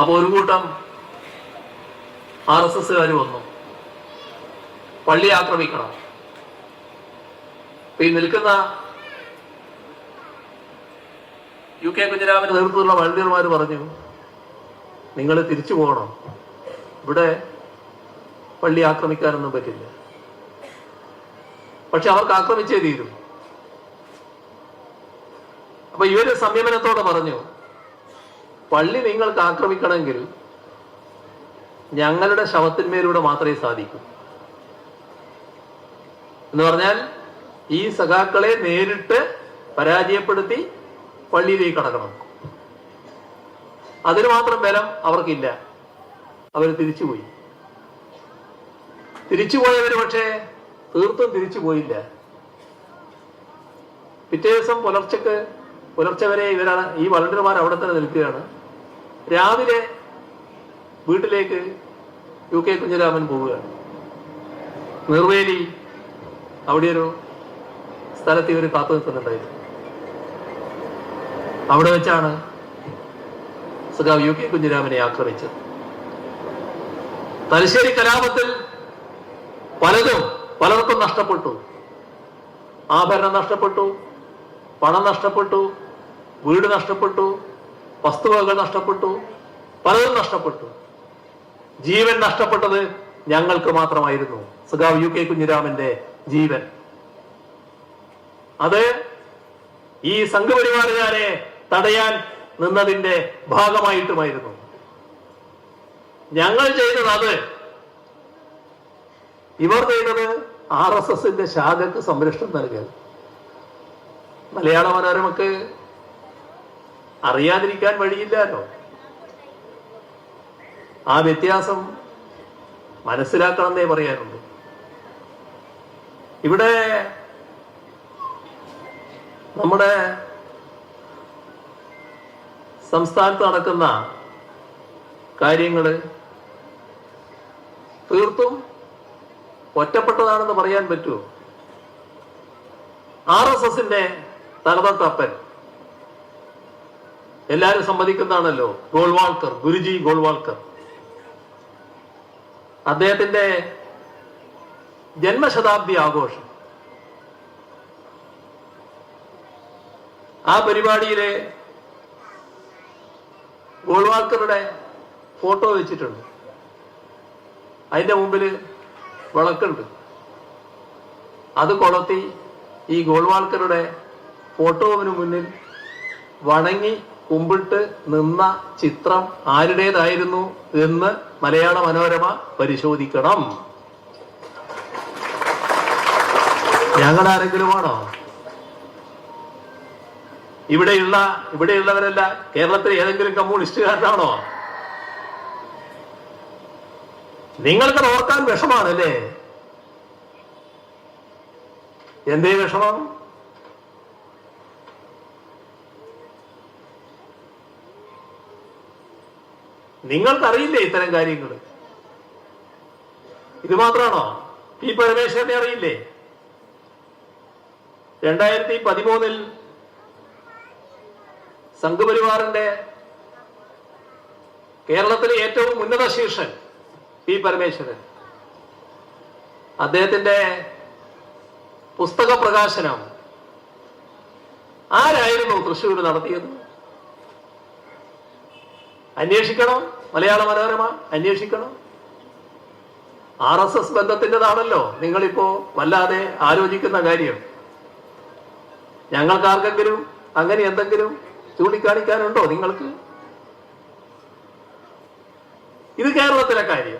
അപ്പൊ ഒരു കൂട്ടം ആർ എസ് എസ്സുകാർ വന്നു. പള്ളി ആക്രമിക്കണം. ഈ നിൽക്കുന്ന യു കെ കുഞ്ഞിരാമന്റെ നേതൃത്വത്തിലുള്ള വളണ്ടിയർമാർ പറഞ്ഞു നിങ്ങൾ തിരിച്ചു പോകണം. ഇവിടെ പള്ളി ആക്രമിക്കാനൊന്നും പറ്റില്ല. പക്ഷെ അവർക്ക് ആക്രമിച്ചേ തീരും. അപ്പൊ ഇവർ സംയമനത്തോടെ പറഞ്ഞു പള്ളി നിങ്ങൾക്ക് ആക്രമിക്കണമെങ്കിൽ ഞങ്ങളുടെ ശവത്തിന്മേലൂടെ മാത്രമേ സാധിക്കൂ. എന്ന് പറഞ്ഞാൽ ഈ സഖാക്കളെ നേരിട്ട് പരാജയപ്പെടുത്തി പള്ളിയിലേക്ക് കടക്കണം. അതിന് മാത്രം ബലം അവർക്കില്ല. അവർ തിരിച്ചുപോയി. തിരിച്ചുപോയവര് പക്ഷേ തീർത്തും തിരിച്ചു പോയില്ല പിറ്റേ ദിവസം പുലർച്ചക്ക് പുലർച്ചെ വരെ ഇവരാണ് ഈ വളണ്ടർമാർ അവിടെ തന്നെ നിൽക്കുകയാണ്. രാവിലെ വീട്ടിലേക്ക് യു കെ കുഞ്ഞിരാമൻ പോവുകയാണ്. നിർവേലി അവിടെ ഒരു സ്ഥലത്ത് ഇവർ കാത്തു നിൽക്കുന്നുണ്ടായിരുന്നു. അവിടെ വെച്ചാണ് സഖാവ് യു കെ കുഞ്ഞിരാമനെ ആക്രമിച്ചത്. തലശ്ശേരി കലാപത്തിൽ പലതും പലർക്കും നഷ്ടപ്പെട്ടു. ആഭരണം നഷ്ടപ്പെട്ടു പണം നഷ്ടപ്പെട്ടു വീട് നഷ്ടപ്പെട്ടു വസ്തുവകകൾ നഷ്ടപ്പെട്ടു പലതും നഷ്ടപ്പെട്ടു. ജീവൻ നഷ്ടപ്പെട്ടത് ഞങ്ങൾക്ക് മാത്രമായിരുന്നു. സഖാവ് യു കെ കുഞ്ഞിരാമന്റെ ജീവൻ. അത് ഈ സംഘപരിവാറുകാരെ തടയാൻ നിന്നതിന്റെ ഭാഗമായിട്ടുമായിരുന്നു. ഞങ്ങൾ ചെയ്തത് അത്. ഇവർ ചെയ്തത് ആർ എസ് എസിന്റെ ശാഖക്ക് സംരക്ഷണം നൽകൽ. മലയാള മനോരമക്ക് അറിയാതിരിക്കാൻ വഴിയില്ലല്ലോ ആ വ്യത്യാസം മനസ്സിലാക്കണം എന്നേ പറയാനുള്ളൂ. ഇവിടെ നമ്മുടെ സംസ്ഥാനത്ത് നടക്കുന്ന കാര്യങ്ങൾ തീർത്തും ഒറ്റപ്പെട്ടതാണെന്ന് പറയാൻ പറ്റുമോ? ആർ എസ് എസിന്റെ തലതൊട്ടപ്പൻ എല്ലാരും സമ്മതിക്കുന്നതാണല്ലോ ഗോൾവാൾക്കർ ഗുരുജി ഗോൾവാൾക്കർ. അദ്ദേഹത്തിന്റെ ജന്മശതാബ്ദി ആഘോഷം. ആ പരിപാടിയിലെ ഗോൾവാൾക്കറുടെ ഫോട്ടോ വെച്ചിട്ടുണ്ട്. അതിന്റെ മുമ്പിൽ വിളക്കുണ്ട്. അത് കൊളത്തി ഈ ഗോൾവാൾക്കറുടെ ഫോട്ടോവിന് മുന്നിൽ വണങ്ങി കുമ്പിട്ട് നിന്ന ചിത്രം ആരുടേതായിരുന്നു എന്ന് മലയാള മനോരമ പരിശോധിക്കണം. ഞങ്ങൾ ആരെങ്കിലുമാണോ ഇവിടെയുള്ള ഇവിടെയുള്ളവരല്ല കേരളത്തിലെ ഏതെങ്കിലും കമ്മ്യൂണിസ്റ്റുകാരനാണോ? നിങ്ങൾക്ക് ഓർക്കാൻ വിഷമാണല്ലേ എന്തേ വിഷമം? നിങ്ങൾക്കറിയില്ലേ ഇത്തരം കാര്യങ്ങൾ ഇത് മാത്രമാണോ? പി പരമേശ്വരനെ അറിയില്ലേ? രണ്ടായിരത്തി പതിമൂന്നിൽ സംഘപരിവാറിന്റെ കേരളത്തിലെ ഏറ്റവും ഉന്നത ശീർഷൻ പി പരമേശ്വരൻ. അദ്ദേഹത്തിന്റെ പുസ്തക പ്രകാശനം ആരായിരുന്നു തൃശ്ശൂർ നടത്തിയത്? അന്വേഷിക്കണം. മലയാള മനോരമ അന്വേഷിക്കണോ. ആർ എസ് എസ് ബന്ധത്തിന്റെതാണല്ലോ. നിങ്ങളിപ്പോ വല്ലാതെ ആലോചിക്കുന്ന കാര്യം. ഞങ്ങൾക്കാർക്കെങ്കിലും അങ്ങനെ എന്തെങ്കിലും ചൂണ്ടിക്കാണിക്കാനുണ്ടോ നിങ്ങൾക്ക്? ഇത് കേരളത്തിലെ കാര്യം.